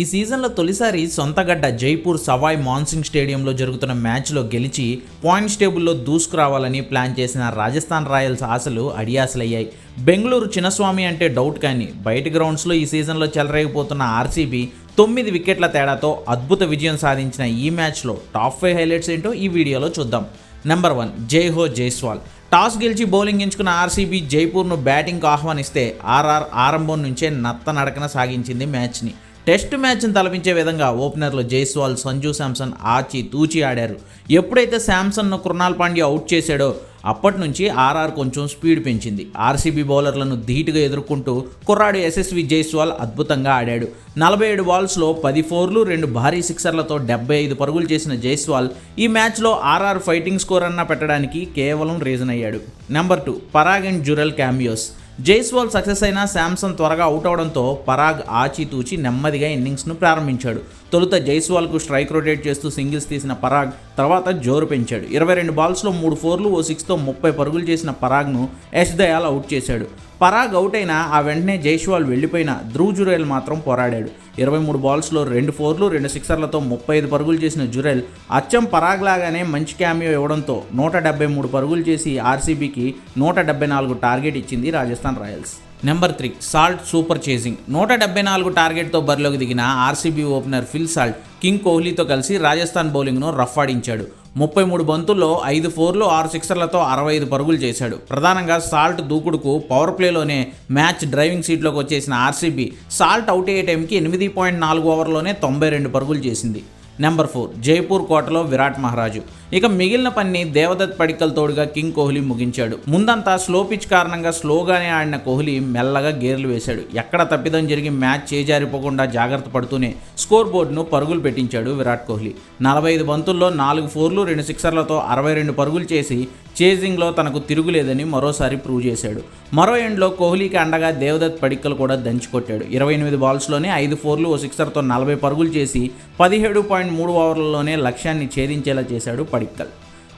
ఈ సీజన్లో తొలిసారి సొంతగడ్డ జైపూర్ సవాయ్ మాన్సింగ్ స్టేడియంలో జరుగుతున్న మ్యాచ్లో గెలిచి పాయింట్స్ టేబుల్లో దూసుకురావాలని ప్లాన్ చేసిన రాజస్థాన్ రాయల్స్ ఆశలు అడియాసలయ్యాయి. బెంగళూరు చిన్నస్వామి అంటే డౌట్ కానీ బయట గ్రౌండ్స్లో ఈ సీజన్లో చెలరేగిపోతున్న ఆర్సీబీ తొమ్మిది వికెట్ల తేడాతో అద్భుత విజయం సాధించిన ఈ మ్యాచ్లో టాప్ ఫైవ్ హైలైట్స్ ఏంటో ఈ వీడియోలో చూద్దాం. నెంబర్ వన్ జై హో జైస్వాల్. టాస్ గెలిచి బౌలింగ్ ఎంచుకున్న ఆర్సీబీ జైపూర్ను బ్యాటింగ్కు ఆహ్వానిస్తే ఆర్ఆర్ ఆరంభం నుంచే నత్త నడకన సాగించింది మ్యాచ్ని. టెస్ట్ మ్యాచ్ను తలపించే విధంగా ఓపెనర్లు జైస్వాల్ సంజు శాంసన్ ఆచి తూచి ఆడారు. ఎప్పుడైతే శాంసన్ను కృణాల్ పాండ్య అవుట్ చేశాడో అప్పటి నుంచి ఆర్ఆర్ కొంచెం స్పీడ్ పెంచింది. ఆర్సీబీ బౌలర్లను ధీటుగా ఎదుర్కొంటూ కుర్రాడు యశస్వి జైస్వాల్ అద్భుతంగా ఆడాడు. నలభై ఏడు బాల్స్లో పది ఫోర్లు రెండు భారీ సిక్సర్లతో డెబ్బై ఐదు పరుగులు చేసిన జైస్వాల్ ఈ మ్యాచ్లో ఆర్ఆర్ ఫైటింగ్ స్కోర్ అన్నా పెట్టడానికి కేవలం రీజన్ అయ్యాడు. Number two Parag and Jurel cameos. Jaiswal success అయినా శాంసన్ త్వరగా అవుట్ అవడంతో పరాగ్ ఆచితూచి నెమ్మదిగా ఇన్నింగ్స్ను ప్రారంభించాడు. తొలుత జైస్వాల్కు స్ట్రైక్ రొటేట్ చేస్తూ సింగిల్స్ తీసిన పరాగ్ తర్వాత జోరు పెంచాడు. ఇరవై రెండు బాల్స్లో మూడు ఫోర్లు ఓ సిక్స్తో ముప్పై పరుగులు చేసిన పరాగ్ను యశ్ దయాల్ అవుట్ చేశాడు. పరాగ్ అవుట్ అయినా ఆ వెంటనే జైస్వాల్ వెళ్ళిపోయిన ధ్రువ్ జురేల్ మాత్రం పోరాడాడు. ఇరవై మూడు బాల్స్లో రెండు ఫోర్లు రెండు సిక్సర్లతో ముప్పై ఐదు పరుగులు చేసిన జురేల్ అచ్చం పరాగ్ లాగానే మంచి క్యామియో ఇవ్వడంతో నూట డెబ్బై మూడు పరుగులు చేసి ఆర్సీబీకి నూట డెబ్బై నాలుగు టార్గెట్ ఇచ్చింది Rajasthan Royals. Number three Salt super chasing. నూట డెబ్బై నాలుగు టార్గెట్తో బరిలోకి దిగిన RCB opener Phil Salt king కోహ్లీతో కలిసి రాజస్థాన్ బౌలింగ్ను రఫ్ ఆడించాడు ముప్పై మూడు బంతుల్లో ఐదు ఫోర్లు ఆరు సిక్సర్లతో అరవై ఐదు పరుగులు చేశాడు. ప్రధానంగా సాల్ట్ దూకుడుకు పవర్ ప్లేలోనే మ్యాచ్ డ్రైవింగ్ సీట్లోకి వచ్చేసిన ఆర్సీబీ సాల్ట్ అవుట్ అయ్యే టైంకి ఎనిమిది పాయింట్ నాలుగు ఓవర్లోనే తొంభై రెండు పరుగులు చేసింది. నెంబర్ ఫోర్ జైపూర్ కోటలో విరాట్ మహారాజు. ఇక మిగిలిన పని దేవదత్ పడికల్ తోడుగా కింగ్ కోహ్లీ ముగించాడు. ముందంతా స్లో పిచ్ కారణంగా స్లోగానే ఆడిన కోహ్లీ మెల్లగా గేర్లు వేశాడు. ఎక్కడ తప్పిదం జరిగి మ్యాచ్ చేజారిపోకుండా జాగ్రత్త పడుతూనే స్కోర్ బోర్డును పరుగులు పెట్టించాడు విరాట్ కోహ్లీ. నలభై ఐదు బంతుల్లో నాలుగు ఫోర్లు రెండు సిక్సర్లతో అరవై రెండు పరుగులు చేసి చేజింగ్లో తనకు తిరుగులేదని మరోసారి ప్రూవ్ చేశాడు. మరో ఎండ్లో కోహ్లీకి అండగా దేవదత్ పడిక్కలు కూడా దంచుకొట్టాడు. ఇరవై ఎనిమిది బాల్స్లోనే ఐదు ఫోర్లు ఓ సిక్సర్తో నలభై పరుగులు చేసి పదిహేడు పాయింట్ మూడు ఓవర్లలోనే లక్ష్యాన్ని ఛేదించేలా చేశాడు Padikkal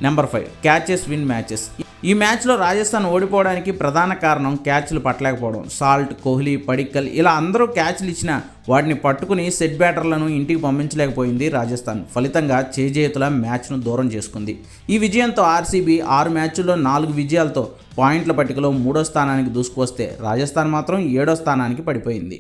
number five catches win matches ఈ మ్యాచ్లో రాజస్థాన్ ఓడిపోవడానికి ప్రధాన కారణం క్యాచ్లు పట్టలేకపోవడం. సాల్ట్ కోహ్లీ పడిక్కల్ ఇలా అందరూ క్యాచ్లు ఇచ్చినా వాటిని పట్టుకుని సెట్ బ్యాటర్లను ఇంటికి పంపించలేకపోయింది రాజస్థాన్. ఫలితంగా చేజేతుల మ్యాచ్ను దూరం చేసుకుంది. ఈ విజయంతో ఆర్సీబీ ఆరు మ్యాచ్ల్లో నాలుగు విజయాలతో పాయింట్ల పట్టికలో మూడో స్థానానికి దూసుకువస్తే రాజస్థాన్ మాత్రం ఏడో స్థానానికి పడిపోయింది.